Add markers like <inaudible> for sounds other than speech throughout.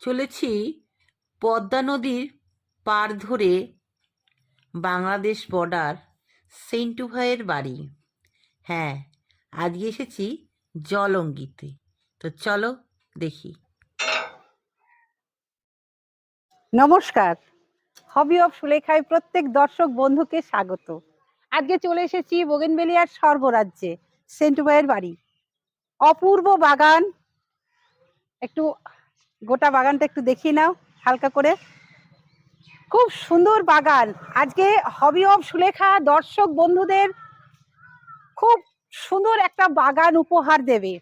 চলেছি পদ্মা নদীর পার ধরে বাংলাদেশ বর্ডার সেন্টু ভাইয়ের বাড়ি। হ্যাঁ আজকে এসেছি জলঙ্গিতে। তো চলো দেখি। নমস্কার। হবি অফ সুলেখায় প্রত্যেক দর্শক বন্ধুকে স্বাগত। আজকে চলে এসেছি বোগেনবেলিয়ার স্বর্গরাজ্যে, সেন্টু ভাইয়ের বাড়ি। অপূর্ব বাগান, একটু গোটা বাগানটা একটু দেখিয়ে নাও, হালকা করে। খুব সুন্দর বাগান। আজকে হবি অফ সুলেখা, দর্শক বন্ধুদের খুব সুন্দর একটা বাগান উপহার দেবে।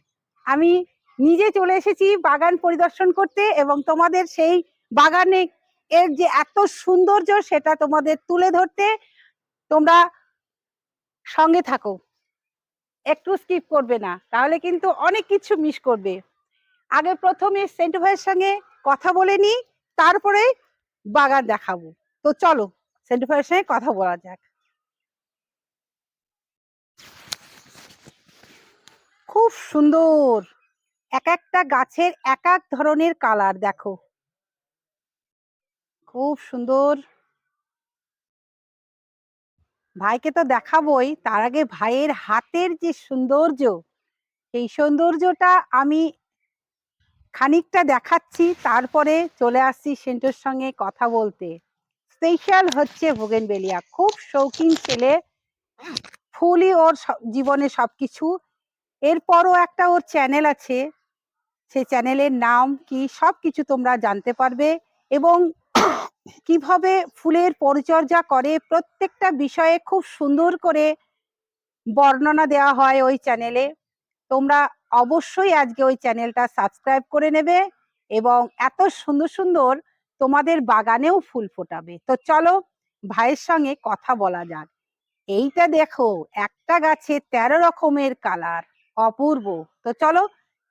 আমি নিজে চলে এসেছি বাগান পরিদর্শন করতে এবং তোমাদের সেই বাগানে এর যে এত সৌন্দর্য সেটা তোমাদের তুলে ধরতে তোমরা সঙ্গে থাকো। একটু স্কিপ করবে না, তাহলে কিন্তু অনেক কিছু মিস করবে। আগে প্রথমে সেন্ট ভাইয়ের সঙ্গে কথা বলে নি তারপরে বাগান দেখাবো। তো চলো, সেন্টু ভাইয়ের সঙ্গে কথা বলা যাক। খুব সুন্দর। এক একটা গাছের এক এক ধরনের কালার, দেখো। খুব সুন্দর। ভাইকে তো দেখাবোই, তার আগে ভাইয়ের হাতের যে সৌন্দর্য, সেই সৌন্দর্যটা আমি খানিকটা দেখাচ্ছি, তারপরে চলে আসছি সেন্টোর সঙ্গে কথা বলতে। স্পেশাল হচ্ছে ভোগেনবেলিয়া। খুব শৌখিন ছেলে। ফুলই ওর স- জীবনে সবকিছু। এরপরও একটা ওর চ্যানেল আছে। সেই চ্যানেলের নাম কি, সবকিছু তোমরা জানতে পারবে এবং কীভাবে ফুলের পরিচর্যা করে, প্রত্যেকটা বিষয়ে খুব সুন্দর করে বর্ণনা দেওয়া হয় ওই চ্যানেলে। তোমরা অবশ্যই আজকে ওই চ্যানেলটা সাবস্ক্রাইব করে নেবে এবং এত সুন্দর সুন্দর তোমাদের বাগানেও ফুল ফোটাবে। তো চলো ভাইয়ের সঙ্গে কথা বলা যাক। এইটা দেখো একটা গাছে তেরো রকমের কালার অপূর্ব। তো চলো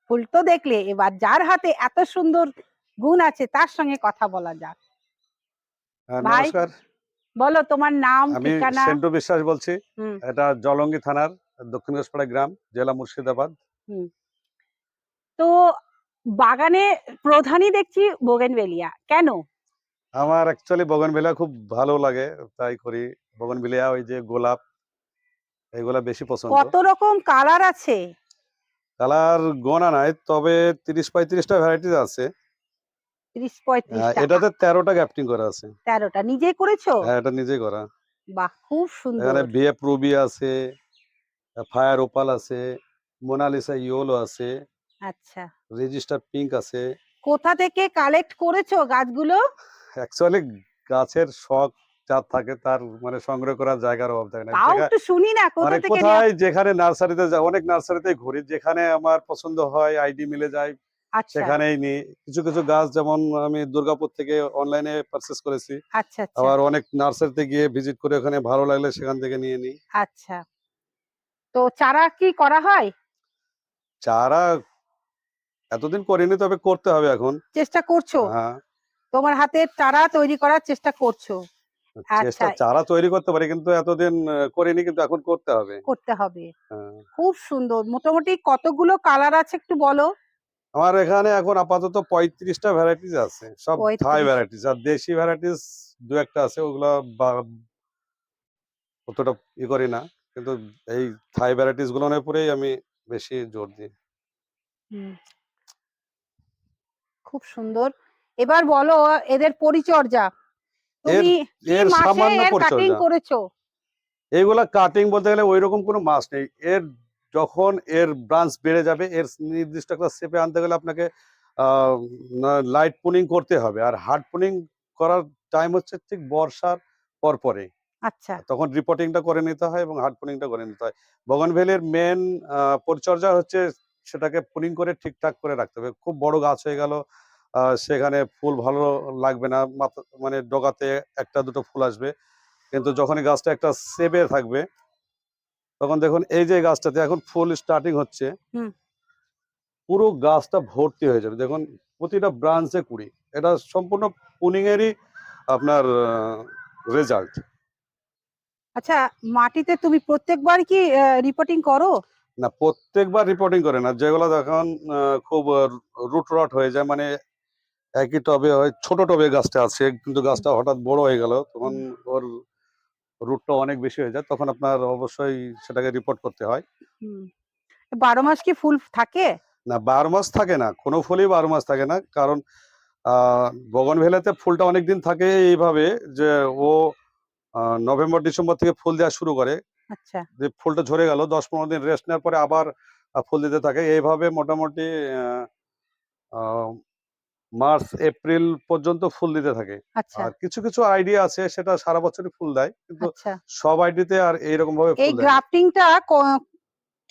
ফুল তো দেখলে এবার যার হাতে এত সুন্দর গুণ আছে তার সঙ্গে কথা বলা যাক। হ্যাঁ, ভাই, বলো তোমার নাম আমি সেন্টু বিশ্বাস বলছি। এটা জলঙ্গি থানার দক্ষিণ গ্রাম জেলা মুর্শিদাবাদ। তো বাগানে প্রধানই দেখছি বোগেনভেলিয়া। কেন? আমার অ্যাকচুয়ালি বগনভিলিয়া খুব ভালো লাগে তাই করি। বগনভিলিয়া ওই যে গোলাপ এগুলা বেশি পছন্দ। কত রকম কালার আছে? কালার গোনা নাই তবে তিরিশ পঁয়ত্রিশটা ভ্যারাইটিস আছে। পঁয়ত্রিশটা এটাতে তেরোটা গ্যাপটিং করা আছে। তেরোটা। নিজে করেছ? হ্যাঁ এটা নিজেই করা। বাহ খুব সুন্দর। এখানে বিএফ রুবি আছে ফায়ার ওপাল আছে। মোনালিসা ইয়োলো আছে আচ্ছা। রেজিস্টার পিঙ্ক আছে। কোথা থেকে কালেক্ট করেছ গাছগুলো? অ্যাকচুয়ালি গাছের শখ যার থাকে তার মানে সংগ্রহ করার জায়গার অভাব থাকে না। একটু শুনি না কোথা মানে থেকে কোথায় যেখানে নার্সারিতে যা- অনেক নার্সারিতে ঘুরি যেখানে আমার পছন্দ হয় আইডি মিলে যায় আচ্ছা। সেখানেই নিই। কিছু কিছু গাছ যেমন আমি দুর্গাপুর থেকে অনলাইনে পারচেস করেছি। আচ্ছা আচ্ছা। আবার অনেক নার্সারিতে গিয়ে ভিজিট করে ওখানে ভালো লাগলে সেখান থেকে নিয়ে নিই। আচ্ছা। তো চারা কি করা হয়? চারা এতদিন করিনি তবে করতে হবে এখন। চেষ্টা করছ? হ্যাঁ। তোমার হাতের চারা তৈরি করার চেষ্টা করছ। চেষ্টা আচ্ছা। চারা তৈরি করতে পারি কিন্তু এতদিন করিনি কিন্তু এখন করতে হবে। করতে হবে। হ্যাঁ। খুব সুন্দর। মোটামুটি কতগুলো কালার আছে একটু বলো? আমার এখানে এখন আপাতত পঁয়ত্রিশটা ভ্যারাইটিস আছে। সব থাই ভ্যারাইটিস আর দেশি ভ্যারাইটিস দু একটা আছে ওগুলা অতটা ই করি না। কিন্তু এই থাই ভ্যারাইটিসগুলোর উপরেই আমি বেশি জোর দিই খুব সুন্দর। এবার বলো এদের পরিচর্যা। তুমি এর সামান্য কাটিং করেছ? এইগুলা কাটিং বলতে গেলে ওই রকম কোনো মাস নেই। এর যখন এর ব্রাঞ্চ বেড়ে যাবে এর নির্দিষ্ট একটা শেপে আনতে গেলে আপনাকে লাইট পুনিং করতে হবে। আর হার্ড পুনিং করার টাইম হচ্ছে ঠিক বর্ষার পর পরে আচ্ছা। তখন রিপোর্টিংটা করে নিতে হয় এবং হার্ড পুনিংটা করে নিতে হয়। বগনভেলের মেন পরিচর্যা হচ্ছে সেটাকে পুনিং করে ঠিকঠাক করে রাখতে হবে। খুব বড় গাছ হয়ে গেল সেখানে ফুল ভালো লাগবে না মানে ডগাতে একটা দুটো ফুল আসবে। কিন্তু যখনই গাছটা একটা সেবে থাকবে তখন দেখুন এই যে গাছটাতে এখন ফুল স্টার্টিং হচ্ছে পুরো গাছটা ভর্তি হয়ে যাবে। দেখুন প্রতিটা ব্রাঞ্চে কুড়ি। এটা সম্পূর্ণ পুনিং এরই আপনার রেজাল্ট আচ্ছা মাটিতে তুমি প্রত্যেকবার কি রিপোর্টিং করো? না প্রত্যেকবার রিপোর্টিং করে না। যেগুলো দেখুন খুব রুট রট হয়ে যায় মানে একই টবে হয় ছোট টবে গাছটা আছে কিন্তু গাছটা হঠাৎ বড় হয়ে গেল তখন ওর রুটটা অনেক বেশি হয়ে যায় তখন আপনার অবশ্যই সেটাকে রিপোর্ট করতে হয়। বারো মাস কি ফুল থাকে? না বারো মাস থাকে না কোনো ফুলই বারো মাস থাকে না কারণ আহ বগনভেলাতে ফুলটা অনেক দিন থাকে এইভাবে যে ও নভেম্বর ডিসেম্বর থেকে ফুল দেওয়া শুরু করে। আচ্ছা। যে ফুলটা ঝরে গেল দশ পনেরো দিন রেস্ট নেওয়ার পরে আবার ফুল দিতে থাকে। এইভাবে মোটামুটি মার্চ এপ্রিল পর্যন্ত ফুল দিতে থাকে। আচ্ছা। আর কিছু কিছু আইডিয়া আছে সেটা সারা বছরই ফুল দেয়। কিন্তু আচ্ছা। সব আইডিতে আর এইরকম ভাবে এই গ্রাফটিংটা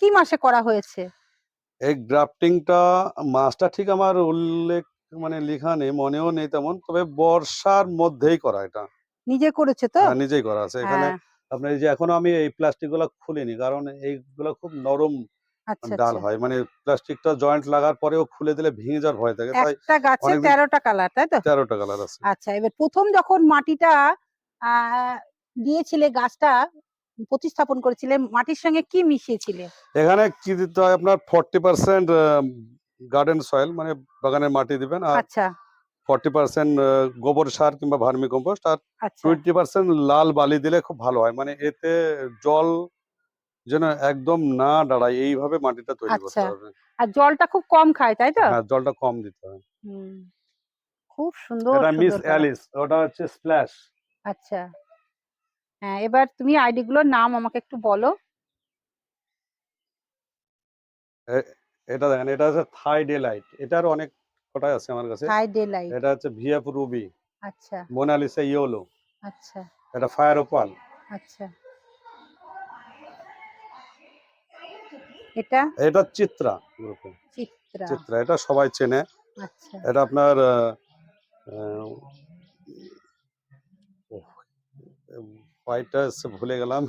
কি মাসে করা হয়েছে? এই গ্রাফটিংটা মাসটা ঠিক আমার উল্লেখ মানে লেখা নেই মনেও নেই তেমন। তবে বর্ষার মধ্যেই করা এটা। নিজে করেছে তো? হ্যাঁ, নিজেই করা আছে। এখানে হ্যাঁ, আপনার এই যে এখনও আমি এই প্লাস্টিকগুলা খুলিনি কারণ এইগুলা খুব নরম আচ্ছা ডাল আচ্ছা। হয়। মানে প্লাস্টিকটা জয়েন্ট লাগার পরেও খুলে দিলে ভেঙে যাওয়ার ভয় থাকে। তাই একটা গাছে অনেকদিন- তেরোটা কালার তাই তো? তেরোটা কালার আছে। আচ্ছা এবার প্রথম যখন মাটিটা দিয়েছিলে গাছটা প্রতিস্থাপন করেছিলে মাটির সঙ্গে কি মিশিয়েছিলে? এখানে কি দিতে হয় আপনার ফর্টি পার্সেন্ট গার্ডেন সয়েল মানে বাগানের মাটি দিবেন। আর আচ্ছা। ফর্টি পার্সেন্ট গোবর সার কিংবা ভার্মি কম্পোস্ট আর আচ্ছা। টোয়েন্টি পার্সেন্ট লাল বালি দিলে খুব ভালো হয়। মানে এতে জল যেন একদম না দাঁড়ায় এইভাবে মাটিটা তৈরি করতে আচ্ছা। হবে। আর জলটা খুব কম খায় তাই তো? হ্যাঁ জলটা কম দিতে হয়। খুব সুন্দর এটা মিস অ্যালিস ওটা হচ্ছে স্প্ল্যাশ। আচ্ছা। হ্যাঁ এবার তুমি আইডি গুলোর নাম আমাকে একটু বলো। এটা দেখেন এটা হচ্ছে থাই ডে লাইট এটার অনেক কটাই আছে আমার কাছে। হাই ডে লাইট এটা হচ্ছে ভিএফ রুবি আচ্ছা। মোনালিসা ইয়োলো আচ্ছা। এটা ফায়ার ওপাল আচ্ছা। এটা? এটা চিত্রা গ্রুপে চিত্রা চিত্রা এটা সবাই চেনে। আচ্ছা। এটা আপনার এসছে ভুলে গেলাম।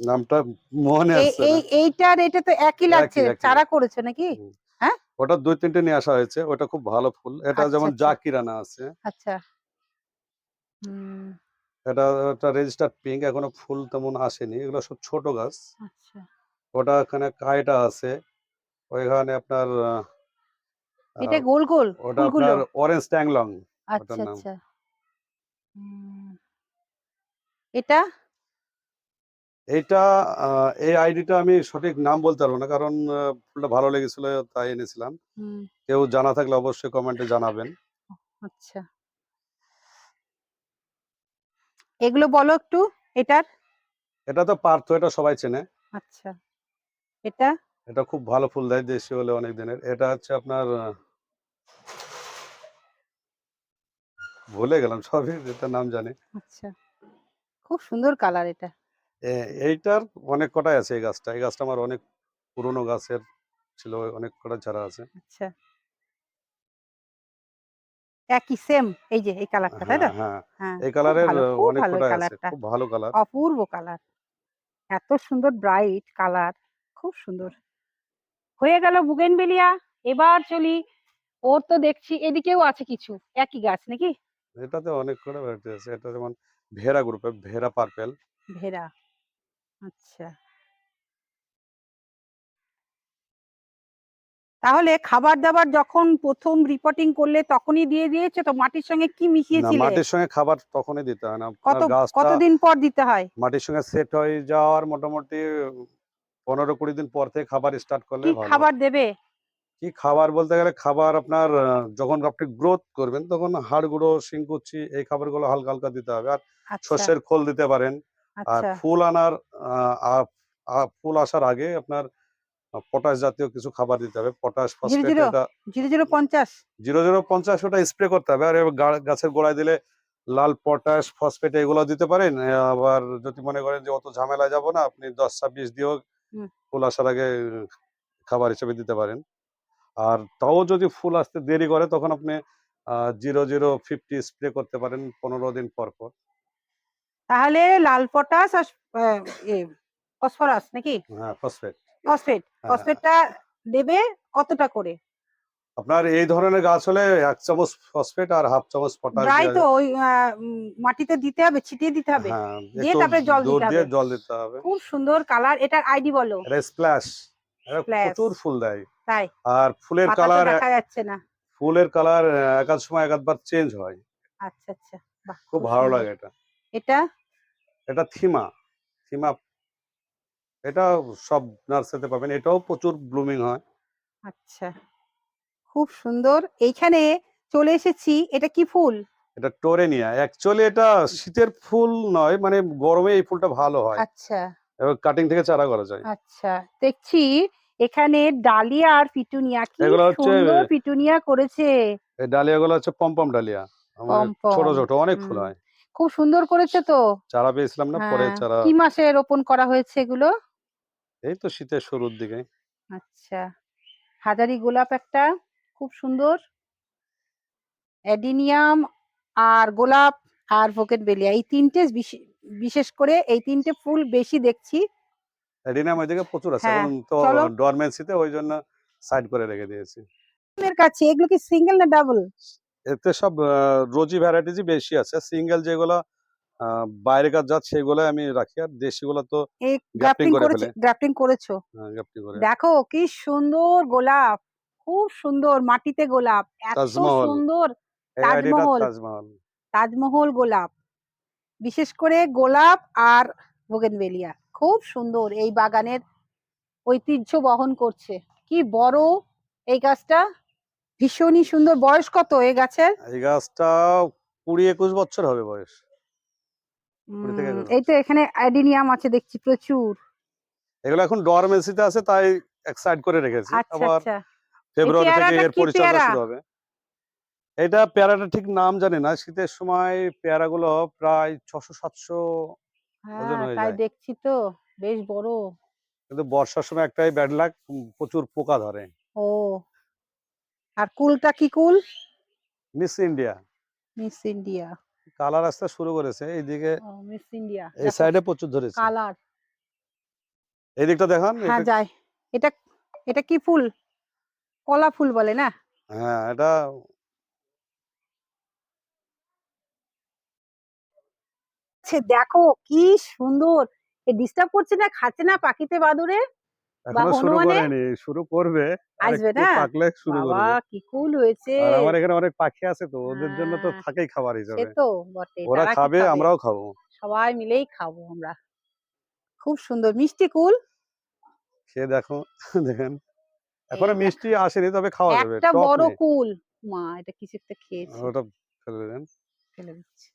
নামটা মনে আসছে এইটার এটা তো একই লাগছে। চারা করেছ নাকি? ওটা দুই তিনটে নিয়ে আসা হয়েছে ওটা খুব ভালো ফুল। এটা আচ্ছা, যেমন আচ্ছা। জাকিরানা আছে। আচ্ছা। এটা একটা রেজিস্টার্ড পিঙ্ক এখনও ফুল তেমন আসেনি। এগুলো সব ছোট গাছ। আচ্ছা। ওটা এখানে কাইটা আছে। ওইখানে আপনার এটা গোল গোল? ওটা আপনার অরেঞ্জ ট্যাংলং আচ্ছা। আচ্ছা। হুম। এটা এই আইডিটা আমি সঠিক নাম বলতে পারব না কারণ ফুলটা ভালো লেগেছিল তাই এনেছিলাম। কেউ জানা থাকলে অবশ্যই কমেন্টে জানাবেন। আচ্ছা। এগুলো বলো একটু এটার? এটা তো পার্থ এটা সবাই চেনে। আচ্ছা। এটা? এটা খুব ভালো ফুল দেয় দেশি হলে অনেক দিনের। এটা হচ্ছে আপনার ভুলে গেলাম সবই এটা নাম জানি। আচ্ছা। খুব সুন্দর কালার এটা। এইটার অনেক কটাই আছে এই গাছটা। এই গাছটা আমার অনেক পুরনো গাছের ছিল অনেক কটা চারা আছে। আচ্ছা। একই সেম এই যে এই কালারটা তাই তো? হ্যাঁ। হ্যাঁ হ্যাঁ এই কালারের অনেক কটাই আছে খুব ভালো কালার অপূর্ব কালার এত সুন্দর ব্রাইট কালার খুব সুন্দর। হয়ে গেল বুগেনবেলিয়া এবার চলি ওর তো দেখছি এদিকেও আছে কিছু একই গাছ নাকি? এটাতে অনেক কটা ভ্যারাইটি আছে এটা যেমন ভেরা গ্রুপের ভেরা পার্পেল ভেরা আচ্ছা। তাহলে খাবার দাবার যখন প্রথম রিপোর্টিং করলে তখনই দিয়ে দিয়েছে তো মাটির সঙ্গে কি মিশিয়েছিলে? মাটির সঙ্গে খাবার তখনই দিতে হয় না। কত কতদিন পর দিতে হয়? মাটির সঙ্গে সেট হয়ে যাওয়ার মোটামুটি পনেরো কুড়ি দিন পর থেকে খাবার স্টার্ট করলে কি খাবার দেবে? কি খাবার বলতে গেলে খাবার আপনার যখন আপনি গ্রোথ করবেন তখন হাড় গুঁড়ো শিংকুচি এই খাবারগুলো হালকা হালকা দিতে হবে। আর আচ্ছা। শস্যের খোল দিতে পারেন। আর আচ্ছা। ফুল আনার ফুল আসার আগে আপনার পটাশ জাতীয় কিছু খাবার দিতে হবে। Potash phosphate? এটা জিরো জিরো পঞ্চাশ। জিরো জিরো পঞ্চাশ ওটা স্প্রে করতে হবে। আর গাছের গোড়ায় দিলে লাল পটাশ ফসফেট এগুলো দিতে পারেন। আবার যদি মনে করেন যে অত ঝামেলা যাব না আপনি দশ ছাব্বিশ দিয়েও ফুল আসার আগে খাবার হিসেবে দিতে পারেন। আর তাও যদি ফুল আসতে দেরি করে তখন আপনি জিরো জিরো ফিফটি স্প্রে করতে পারেন পনেরো দিন পর পর। তাহলে লাল পটাশ আর ফসফরাস নাকি? হ্যাঁ ফসফেট। ফসফেট। হ্যাঁ। ফসফেটটা দেবে কতটা করে? আপনার এই ধরনের গাছ হলে এক চামচ ফসফেট আর হাফ চামচ পটাশ ড্রাই তো ওই মাটিতে দিতে হবে ছিটিয়ে দিতে হবে। হ্যাঁ দিয়ে তারপরে জল দিতে হবে। জল দিতে হবে। খুব সুন্দর কালার। এটার আইডি বলো। এটা স্প্ল্যাশ। প্রচুর ফুল দেয়। তাই। আর ফুলের কালার দেখা যাচ্ছে না। ফুলের কালার এক সময় এক চেঞ্জ হয়। আচ্ছা আচ্ছা। বাহ খুব ভালো লাগে এটা। এটা এটা থিমা থিমা এটা সব নার্সারিতে পাবেন। এটাও প্রচুর ব্লুমিং হয়। আচ্ছা খুব সুন্দর। এইখানে চলে এসেছি এটা কি ফুল? এটা টোরেনিয়া। অ্যাকচুয়ালি এটা শীতের ফুল নয় মানে গরমে এই ফুলটা ভালো হয়। আচ্ছা। এবার কাটিং থেকে চারা করা যায়। আচ্ছা দেখছি এখানে ডালিয়া আর পিটুনিয়া। কি সুন্দর পিটুনিয়া করেছে। এই ডালিয়াগুলো হচ্ছে পম্পম ডালিয়া। ছোট ছোট অনেক ফুল হয়। খুব সুন্দর করেছে তো। চারা পেয়েছিলাম না পরে হ্যাঁ, চারা কি মাসে রোপণ করা হয়েছে এগুলো? এই তো শীতের শুরুর দিকে। আচ্ছা। হাজারি গোলাপ একটা খুব সুন্দর। অ্যাডিনিয়াম আর গোলাপ আর ভোকেট বেলিয়া এই তিনটে বিশে- বিশেষ করে এই তিনটে ফুল বেশি দেখছি। এডিনাম ওইদিকে প্রচুর আছে হ্যাঁ, এখন তো ডরমেন্সিতে ওই জন্য সাইড করে রেখে দিয়েছি। এর কাছে এগুলো কি সিঙ্গেল না ডাবল? এতে সব রোজি ভ্যারাইটিসই বেশি আছে। সিঙ্গেল যেগুলো আহ, বাইরেকার জাত সেগুলো আমি রাখি। আর দেশিগুলো তো গ্রাফটিং করে ফেলে। গ্রাফটিং করেছ? করে। দেখো কি সুন্দর গোলাপ খুব সুন্দর মাটিতে গোলাপ এত সুন্দর। তাজমহল। তাজমহল। গোলাপ। বিশেষ করে গোলাপ আর বোগেনভেলিয়া খুব সুন্দর এই বাগানের ঐতিহ্য বহন করছে। কি বড় এই গাছটা! ভীষণই সুন্দর। বয়স কত এই গাছের? এই গাছটা কুড়ি একুশ বছর হবে বয়স। এই তো এখানে অ্যাডিনিয়াম আছে দেখছি প্রচুর। এগুলো এখন ডরমেন্সিতে আছে তাই এক সাইড করে রেখেছি। আচ্ছা আবার আচ্ছা। ফেব্রুয়ারি থেকে এর পরিচর্যা শুরু হবে। এটা পেয়ারাটা ঠিক নাম জানি না। শীতের সময় পেয়ারাগুলো প্রায় ছশো সাতশো ওজন হ্যাঁ তাই যায়। দেখছি তো। বেশ বড়। কিন্তু বর্ষার সময় একটাই ব্যাড লাগ প্রচুর পোকা ধরে। ও আর কুলটা কি কুল? Miss India Miss India colour আসতে শুরু করেছে এইদিকে মিস ইন্ডিয়া এই সাইডে প্রচুর ধরেছে। কালার এই দিকটা দেখান হ্যাঁ যায় এটা এটা কি ফুল? কলা ফুল বলে না? হ্যাঁ এটা দেখো কি সুন্দর। এ ডিস্টার্ব করছে না খাচ্ছে না পাখিতে বাদুরে এখনও শুরু করেনি শুরু করবে আসবে না? পাকলে শুরু করবে। কি কুল হয়েছে। আর আমার এখানে অনেক পাখি আছে তো ওদের জন্য তো হ্যাঁ, থাকেই খাবার সে তো বটে ওরা খাবে আমরাও খাব। সবাই মিলেই খাব আমরা। খুব সুন্দর। মিষ্টি কুল? দেখো <laughs> দেখেন। এখনও মিষ্টি আসেনি তবে খাওয়া যাবে একটা বড় কুল। মা এটা কিছু একটা খেয়েছে। ওটা ফেলে দেন। ফেলে দিচ্ছি।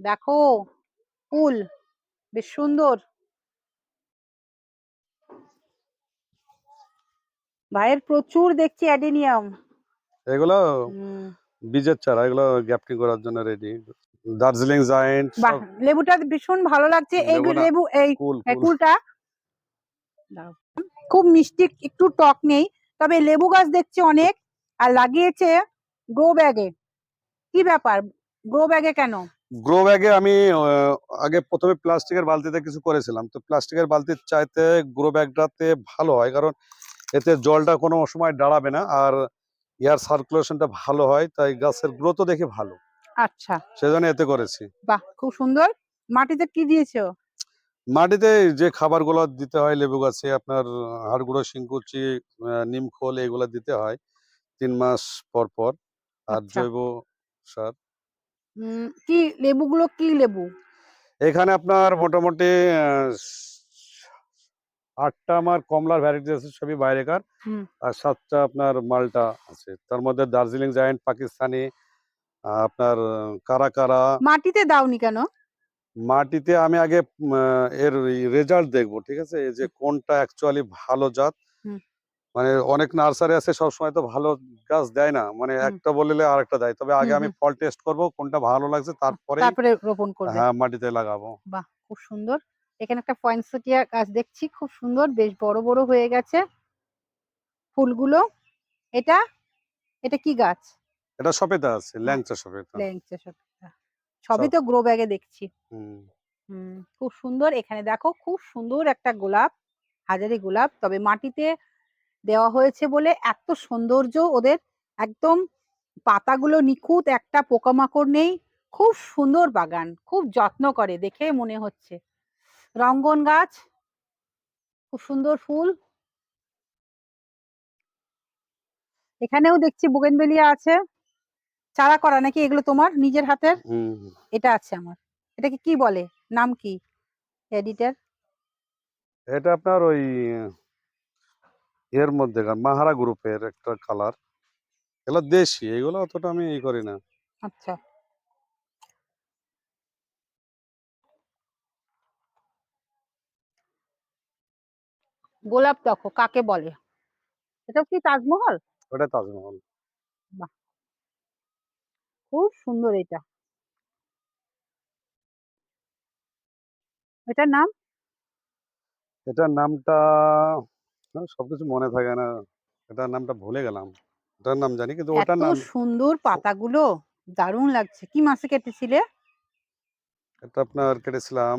দেখো কুল বেশ সুন্দর। ভাইয়ের প্রচুর দেখছি অ্যাডেনিয়াম। এগুলো বীজের চারা এগুলো গ্যাপটিং করার জন্য রেডি দার্জিলিং জায়েন্ট লেবুটা ভীষণ ভালো লাগছে। এই লেবু এই কুল এই কুল। কুলটা খুব মিষ্টি একটু টক নেই তবে লেবু গাছ দেখছি অনেক আর লাগিয়েছে গ্রো ব্যাগে কি ব্যাপার? গ্রো ব্যাগে কেন? গ্রো ব্যাগে আমি আগে প্রথমে প্লাস্টিকের বালতিতে কিছু করেছিলাম। তো প্লাস্টিকের বালতির চাইতে গ্রো ব্যাগটাতে ভালো হয় কারণ এতে জলটা কোনো সময় দাঁড়াবে না আর এয়ার সার্কুলেশনটা ভালো হয় তাই গাছের গ্রোথও দেখে ভালো। আচ্ছা। সেজন্য এতে করেছি। বাহ খুব সুন্দর। মাটিতে কি দিয়েছ? মাটিতে যে খাবারগুলো দিতে হয় লেবু গাছে আপনার হাড় গুঁড়ো শিংকুচি আহ, নিমখোল এগুলো দিতে হয় তিন মাস পর পর। আর আচ্ছা। জৈব সার। কি লেবুগুলো কি লেবু? এখানে আপনার মোটামুটি আটটা আমার কমলার ভ্যারাইটি আছে সবই বাইরেকার। আর সাতটা আপনার মালটা আছে। তার মধ্যে দার্জিলিং জায়েন্ট পাকিস্তানি আপনার কারা কারা। মাটিতে দাওনি কেন? মাটিতে আমি আগে এর রেজাল্ট দেখব ঠিক আছে? এই যে কোনটা অ্যাকচুয়ালি ভালো জাত। মানে অনেক নার্সারি আছে সবসময় তো ভালো গাছ দেয় না। মানে। একটা বললে আরেকটা দেয়। তবে আগে আমি ফল টেস্ট করব কোনটা ভালো লাগছে তারপরে তারপরে রোপণ করবে। হ্যাঁ মাটিতে লাগাবো। বাহ খুব সুন্দর। এখানে একটা পয়েন্টসেটিয়া গাছ দেখছি খুব সুন্দর বেশ বড় বড় হয়ে গেছে। ফুলগুলো এটা এটা কি গাছ? এটা সপেতা আছে ল্যাংচা সপেতা ল্যাংচা সবটা সবই তো গ্রো ব্যাগে দেখছি। হুম খুব সুন্দর। এখানে দেখো খুব সুন্দর একটা গোলাপ হাজারি গোলাপ তবে মাটিতে দেওয়া হয়েছে বলে এত সৌন্দর্য ওদের। একদম পাতাগুলো নিখুঁত একটা পোকামাকড় নেই। খুব সুন্দর বাগান খুব যত্ন করে দেখে মনে হচ্ছে। রঙ্গন গাছ। খুব সুন্দর ফুল। এখানেও দেখছি বুগেনবেলিয়া আছে। চারা করা নাকি এগুলো তোমার নিজের হাতের? এটা আছে আমার। এটাকে কি বলে? নাম কি? এডিটার? এটা আপনার ওই এর মধ্যে মাহারা গ্রুপের একটা কালার এগুলো দেশি এগুলো অতটা আমি ই করি না। আচ্ছা। গোলাপ দেখো কাকে বলে? এটা কি তাজমহল? ওটা তাজমহল। খুব সুন্দর এটা। এটার নাম? এটার নামটা সবকিছু মনে থাকে না। এটার নামটা ভুলে গেলাম। এটার নাম জানি কিন্তু ওটার নাম সুন্দর পাতাগুলো দারুণ লাগছে। কি মাসে কেটেছিলে? এটা আপনার কেটেছিলাম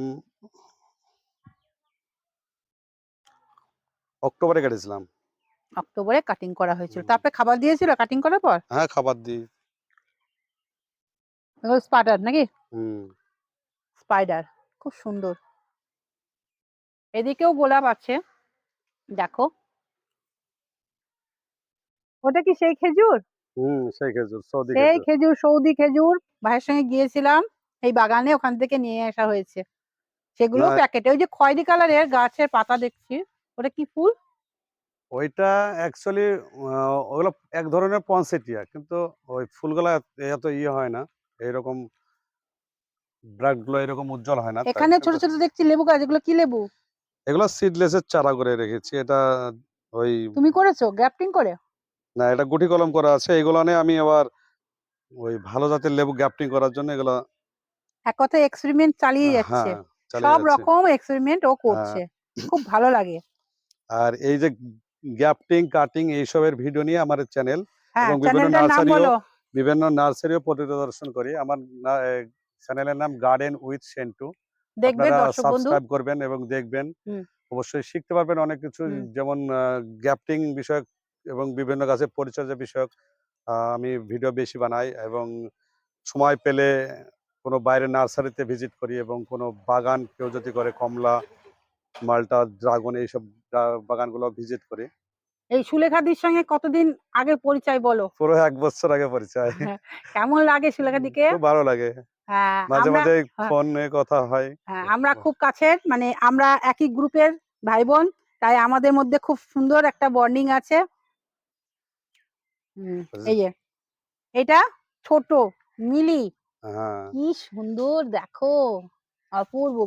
অক্টোবরে কেটেছিলাম। অক্টোবরে কাটিং করা হয়েছিল। তারপরে খাবার দিয়েছিল কাটিং করার পর? হ্যাঁ খাবার দিই। স্পাইডার নাকি? হুম। স্পাইডার খুব সুন্দর। এদিকেও গোলাপ আছে দেখো। ওটা কি সেই খেজুর? হুম সেই খেজুর সৌদি সেই খেজুর। সৌদি খেজুর। ভাইয়ের সঙ্গে গিয়েছিলাম এই বাগানে ওখান থেকে নিয়ে আসা হয়েছে। সেগুলো প্যাকেটে ওই যে খয়েরি কালারের গাছের পাতা দেখছি। ওটা কি ফুল? ওইটা অ্যাকচুয়ালি ওগুলো এক ধরনের পনসেটিয়া কিন্তু ওই ফুলগুলা এত- ইয়ে হয় না এইরকম ব্রাডগুলো এরকম উজ্জ্বল হয় না এখানে ছোট ছোট দেখছি লেবু গাছ এগুলো কি লেবু? এগুলো সিডলেসের চারা করে রেখেছি এটা ওই তুমি করেছ? গ্রাফটিং করে? না এটা গুটি কলম করা আছে এগুলো নিয়ে আমি আবার ওই ভালো জাতের লেবু গ্যাপটিং করার জন্য এগুলো এক কথা এক্সপেরিমেন্ট চালিয়ে যাচ্ছে। হ্যাঁ সব রকম এক্সপেরিমেন্ট ও করছে খুব ভালো লাগে। আর এই যে গ্যাপটিং কাটিং এইসবের ভিডিও নিয়ে আমার চ্যানেল হ্যাঁ এবং বিভিন্ন নার্সারিও বিভিন্ন নার্সারিও পরিদর্শন করি। আমার চ্যানেলের নাম গার্ডেন উইথ সেন্টু আপনারা সাবস্ক্রাইব করবেন এবং দেখবেন। অবশ্যই শিখতে পারবেন অনেক কিছু। যেমন গ্যাপটিং বিষয়ক এবং বিভিন্ন গাছের পরিচর্যা বিষয়ক আমি ভিডিও বেশি বানাই এবং সময় পেলে কোনো বাইরে নার্সারিতে ভিজিট করি এবং কোনো বাগান কেউ যদি করে কমলা মালটা ড্রাগন এইসব বাগানগুলো ভিজিট করি। এই সুলেখাদির সঙ্গে কতদিন আগে পরিচয় বলো? পুরো এক বছর আগে পরিচয়। কেমন লাগে সুলেখাদিকে? খুব ভালো লাগে। হ্যাঁ মাঝে আমরা মাঝে হ্যাঁ। ফোনে কথা হয়। হ্যাঁ, আমরা খুব কাছের মানে আমরা একই গ্রুপের ভাই বোন তাই আমাদের মধ্যে খুব সুন্দর একটা বন্ডিং আছে। হুম, এই যে এটা ছোট মিলি। হ্যাঁ। কি সুন্দর দেখো। অপূর্ব।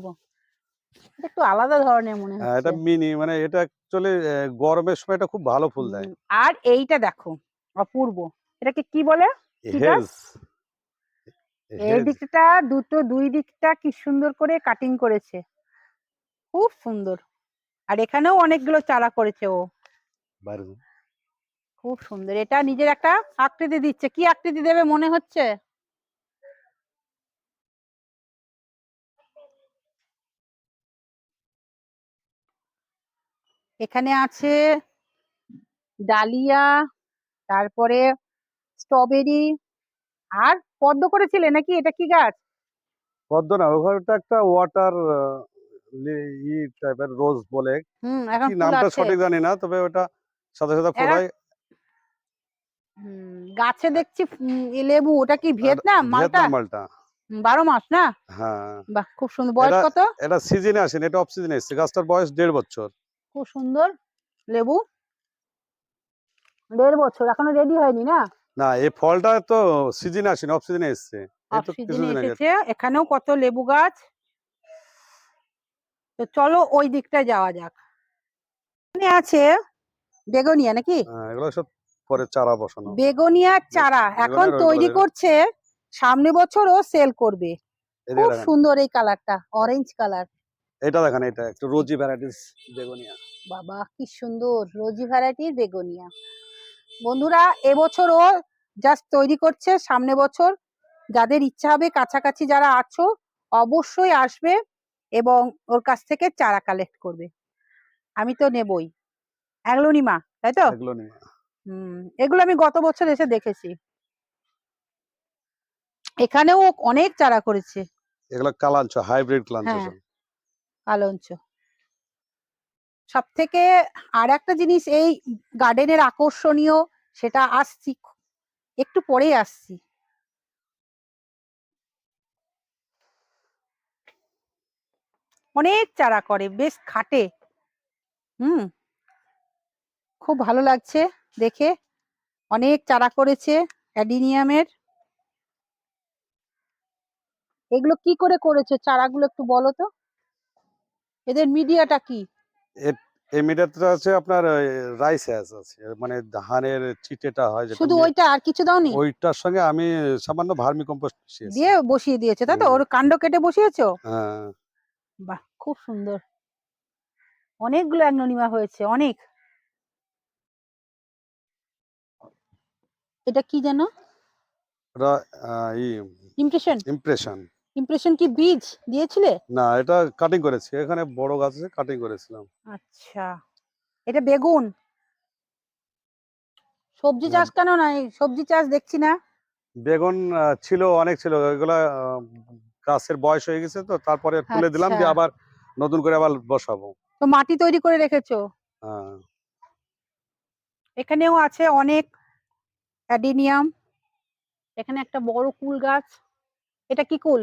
একটু আলাদা ধরনের মনে হ্যাঁ, এটা মিনি মানে এটা অ্যাকচুয়ালি গরমের সময় এটা খুব ভালো ফুল দেয়। আর এইটা দেখো অপূর্ব। এটাকে কি বলে? হেলস। এই দিকটা দুটো দুই দিকটা কি সুন্দর করে কাটিং করেছে। খুব সুন্দর। আর এখানেও অনেকগুলো চারা করেছে ও। খুব সুন্দর। এটা নিজের একটা আকৃতি দিচ্ছে। কি আকৃতি দেবে মনে হচ্ছে? এখানে আছে ডালিয়া তারপরে স্ট্রবেরি আর পদ্ম করেছিলে নাকি? এটা কি গাছ? পদ্ম না ওখানটা একটা ওয়াটার ই টাইপের রোজ বলে। হুম এখন কি নামটা সঠিক জানি না তবে ওটা সাথে সাথে ফুল হয়। গাছে দেখছি লেবু ওটা কি ভিয়েতনাম মালটা? মালটা। বারো মাস না? হ্যাঁ। বাহ খুব সুন্দর। বয়স কত? এটা সিজনে আসেনি এটা অফ সিজনে এসছে। গাছটার বয়স দেড় বছর। খুব সুন্দর লেবু। দেড় বছর এখনও রেডি হয়নি না? না এই ফলটা তো সিজনে আসেনি অফ সিজনে এসছে। এখানেও কত লেবু গাছ। তো চলো ওই দিকটা যাওয়া যাক। এখানে আছে বেগোনিয়া নাকি? হ্যাঁ, এগুলো সব পরে চারা বসানো। বেগোনিয়ার চারা এখন তৈরি করছে সামনে বছরও সেল করবে। খুব সুন্দর এই কালারটা অরেঞ্জ কালার এটা দেখেন এটা একটু রোজি ভ্যারাইটিস বেগুনিয়া। বাবা কি সুন্দর রোজি ভ্যারাইটির বেগুনিয়া। বন্ধুরা এবছরও জাস্ট তৈরি করছে সামনে বছর যাদের ইচ্ছা হবে কাছাকাছি যারা আছো অবশ্যই আসবে এবং ওর কাছ থেকে চারা কালেক্ট করবে। আমি তো নেবই। অ্যাগ্লোনিমা তাই তো? এগুলো হুম এগুলো আমি গত বছর এসে দেখেছি। এখানেও অনেক চারা করেছে। এগুলো কালাঞ্চ হাইব্রিড কালাঞ্চ হ্যাঁ। কালঞ্চ। সব থেকে আর একটা জিনিস এই গার্ডেনের আকর্ষণীয়, সেটা আসছি একটু পরেই আসছি। অনেক চারা করে, বেশ খাটে। হুম। খুব ভালো লাগছে দেখে। অনেক চারা করেছে অ্যাডিনিয়ামের। এগুলো কি করে করেছ? চারাগুলো একটু বলো তো। এদের মিডিয়াটা কি? এই মিটারটা আছে আপনার রাইস অ্যাস আছে মানে ধানের চিটেটা হয় যেটা শুধু ওইটা আর কিছু দাওনি? ওইটার সঙ্গে আমি সামান্য ভার্মি কম্পোস্ট মিশিয়েছি। দিয়ে বসিয়ে দিয়েছে তাই তো? ওর কাণ্ড কেটে বসিয়েছো? হ্যাঁ। বাহ খুব সুন্দর। অনেকগুলো অ্যাগনোনিমা হয়েছে অনেক। এটা কি ই ইমপ্রেশন ইমপ্রেশন ইমপ্রেশন কি বীজ দিয়েছিলে? না এটা কাটিং করেছি। এখানে বড় গাছ আছে কাটিং করেছিলাম। আচ্ছা। এটা বেগুন। সবজি চাষ কেন নাই? সবজি চাষ দেখছি না। বেগুন ছিল অনেক ছিল। এগুলা গাছের বয়স হয়ে গেছে তো তারপরে তুলে দিলাম যে আচ্ছা। আবার নতুন করে আবার বসাবো। তো মাটি তৈরি করে রেখেছো? হ্যাঁ। এখানেও আছে অনেক অ্যাডিনিয়াম। এখানে একটা বড় কুল গাছ। এটা কি কুল?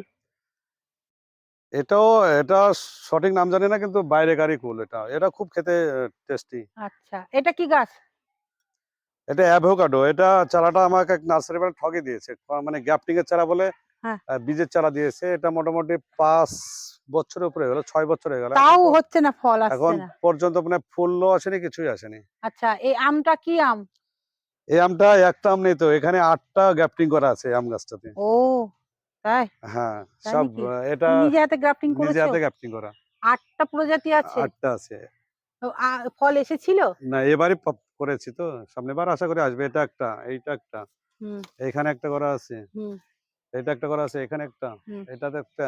এটাও এটা সঠিক নাম জানি না কিন্তু বাইরেকারই কুল এটা। এটা খুব খেতে টেস্টি আচ্ছা এটা কি গাছ? এটা অ্যাভোকাডো এটা চারাটা আমাকে এক নার্সারি বালা ঠকে দিয়েছে। মানে গ্যাপটিং এর চারা বলে হ্যাঁ। বীজের চারা দিয়েছে। এটা মোটামুটি পাঁচ বছরের উপরে গেল ছয় বছর হয়ে গেল। তাও হচ্ছে না ফল আসছে এখন পর্যন্ত মানে ফুলও আসেনি কিছুই আসেনি। আচ্ছা এই আমটা কি আম? এই আমটা একটা আম নেই তো এখানে আটটা গ্যাপটিং করা আছে আম গাছটাতে। ও তাই? হ্যাঁ সব এটা নিজে হাতে গ্রাফটিং নিজে হাতে গ্যাপটিং করা। আটটা প্রজাতি আছে। আটটা আছে। ফল এসেছিল? না এবারই প- করেছি তো। আশা করি আসবে। এটা একটা এইটা একটা। হুম। এখানে একটা করা আছে। হুম। এটা একটা করা আছে এখানে একটা। এটাতে একটা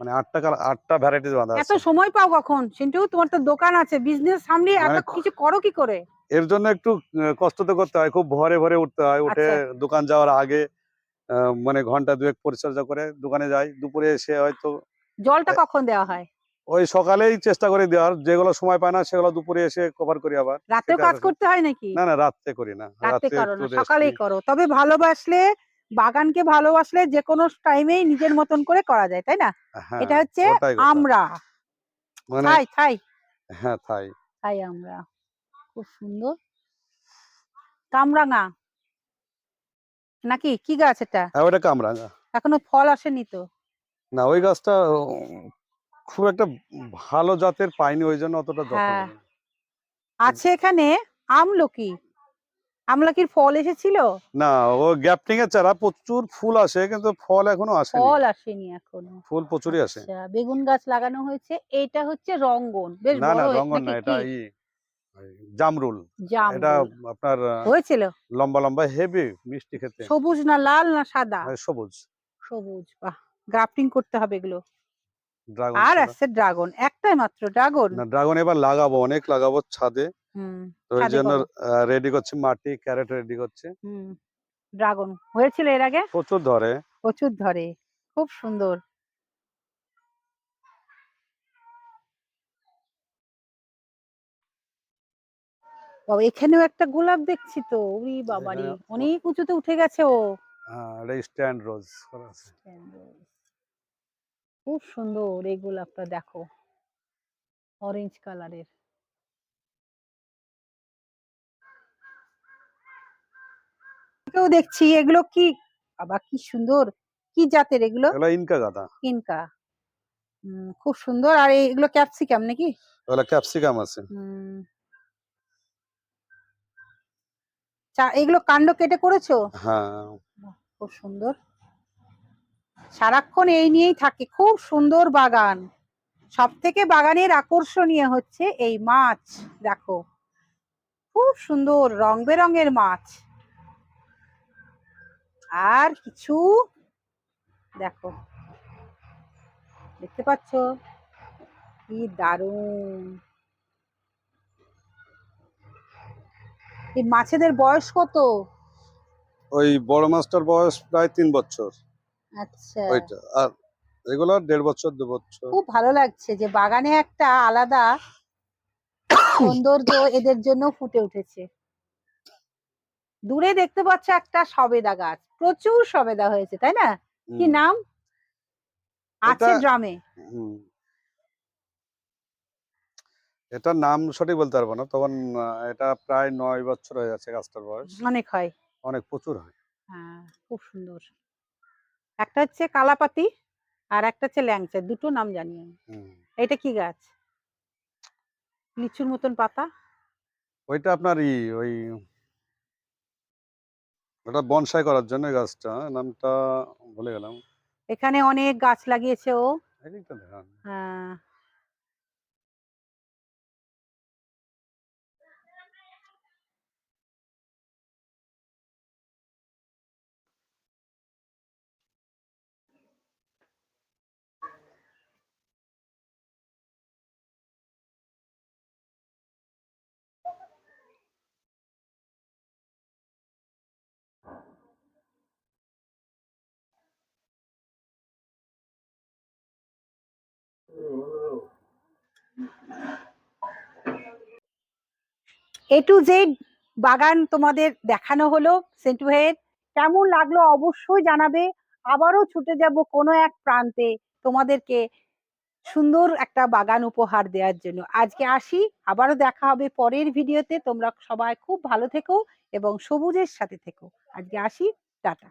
মানে আটটা আটটা ভ্যারাইটিস বাঁধা এত সময় পাও কখন? সিন্টু তোমার তো দোকান আছে বিজনেস সামনে এত মানে কিছু করো কি করে? এর জন্য একটু কষ্ট তো করতে হয়। খুব ভরে ভরে উঠতে হয়। উঠে আচ্ছা। দোকান যাওয়ার আগে মানে ঘণ্টা দুয়েক পরিচর্যা করে দোকানে যাই। দুপুরে এসে হয়তো জলটা কখন দেওয়া হয়? ওই সকালেই চেষ্টা করে দেওয়ার। যেগুলো সময় পায় না সেগুলো দুপুরে এসে কভার করি আবার। সেটা কাজ করতে হয় নাকি? না না রাত্রে করি না। রাতে করো না সকালেই করো। তবে ভালোবাসলে বাগানকে ভালোবাসলে যে কোনো টাইমেই নিজের মতন করে করা যায় তাই না? হ্যাঁ, এটা হচ্ছে আমরা। মানে থাই থাই। হ্যাঁ তাই তাই আমরা। খুব সুন্দর। কামরাঙা। নাকি? কি গাছ এটা? হ্যাঁ ওটা কামরাঙা। এখনও ফল আসেনি তো? না ওই গাছটা খুব একটা ভালো জাতের পাইনি ওই জন্য অতটা যত্ন হ্যাঁ। আছে এখানে আমলকি। আমলকির ফল এসেছিল? না ও গ্যাপটিং এর চারা প্রচুর ফুল আসে কিন্তু ফল এখনও আসেনি। ফল আসেনি এখনও। ফুল প্রচুরই আসে। আচ্ছা বেগুন গাছ লাগানো হয়েছে এটা হচ্ছে রঙ্গন। বেশ না বড় না হয়েছে রঙন না এটা ই জামরুল। এটা আপনার হয়েছিল? লম্বা লম্বা হেভি মিষ্টি খেতে। সবুজ না লাল না সাদা? হ্যাঁ, সবুজ। সবুজ বাহ! গ্রাফটিং করতে হবে এগুলো। ড্রাগন আর আসছে ড্রাগন একটাই মাত্র ড্রাগন। না ড্রাগন এবার লাগাবো অনেক লাগাবো ছাদে। হুম তো ওই ছাদে জন্য রেডি করছি মাটি ক্যারেট রেডি করছে। হুম ড্রাগন হয়েছিল এর আগে? প্রচুর ধরে। প্রচুর ধরে খুব সুন্দর। বাবা এখানেও একটা গোলাপ দেখছি তো। উরি বাবারি এখানে- অনেক উঁচুতে উঠে গেছে ও। হ্যাঁ এটা স্ট্যান্ড রোজ করা আছে। খুব সুন্দর এই গোলাপটা দেখো। অরেঞ্জ কালারের। এটাও দেখছি এগুলো কি? বাবা কি সুন্দর। কি জাতের এগুলো? এগুলো ইনকা গাঁদা। হুম, খুব সুন্দর। আর এগুলো ক্যাপসিকাম নাকি? এগুলো ক্যাপসিকাম আছে। হুম। এগুলো কাণ্ড কেটে করেছ? হ্যাঁ। খুব সুন্দর। সারাক্ষণ এই নিয়েই থাকে। খুব সুন্দর বাগান। সব থেকে বাগানের আকর্ষণীয় হচ্ছে এই মাছ দেখো। খুব সুন্দর রং বেরঙের মাছ। আর কিছু দেখো। দেখতে পাচ্ছ? কি দারুণ। এই মাছেদের বয়স কত? ওই বড় মাছটার বয়স প্রায় তিন বছর। আচ্ছা। ওইটা আর এগুলো দেড় বছর দু বছর। খুব ভালো লাগছে যে বাগানে একটা আলাদা সৌন্দর্য এদের জন্য ফুটে উঠেছে। দূরে দেখতে পাচ্ছ একটা সবেদা গাছ। প্রচুর সবেদা হয়েছে তাই না? কি নাম? আছে ড্রামে। এটার নাম সঠিক বলতে পারব না। তখন এটা প্রায় নয় বছর হয়ে যাচ্ছে গাছটার বয়স। অনেক হয়। অনেক প্রচুর হয়। হ্যাঁ খুব সুন্দর। একটা হচ্ছে কালাপাতি আর একটা হচ্ছে ল্যাংচা দুটো নাম জানি আমি। এটা কি গাছ? লিচুর মতন পাতা? ওইটা আপনার ই ওই ওটা বনসাই করার জন্য গাছটা নামটা ভুলে গেলাম। এখানে অনেক গাছ লাগিয়েছে ও। হ্যাঁ। এ টু জেড বাগান তোমাদের দেখানো হলো সেন্টু হেড কেমন লাগল অবশ্যই জানাবে। আবারও ছুটে যাব কোনো এক প্রান্তে তোমাদেরকে সুন্দর একটা বাগান উপহার দেওয়ার জন্য। আজকে আসি, আবারও দেখা হবে পরের ভিডিওতে। তোমরা সবাই খুব ভালো থেকো এবং সবুজের সাথে থেকো। আজকে আসি, টাটা।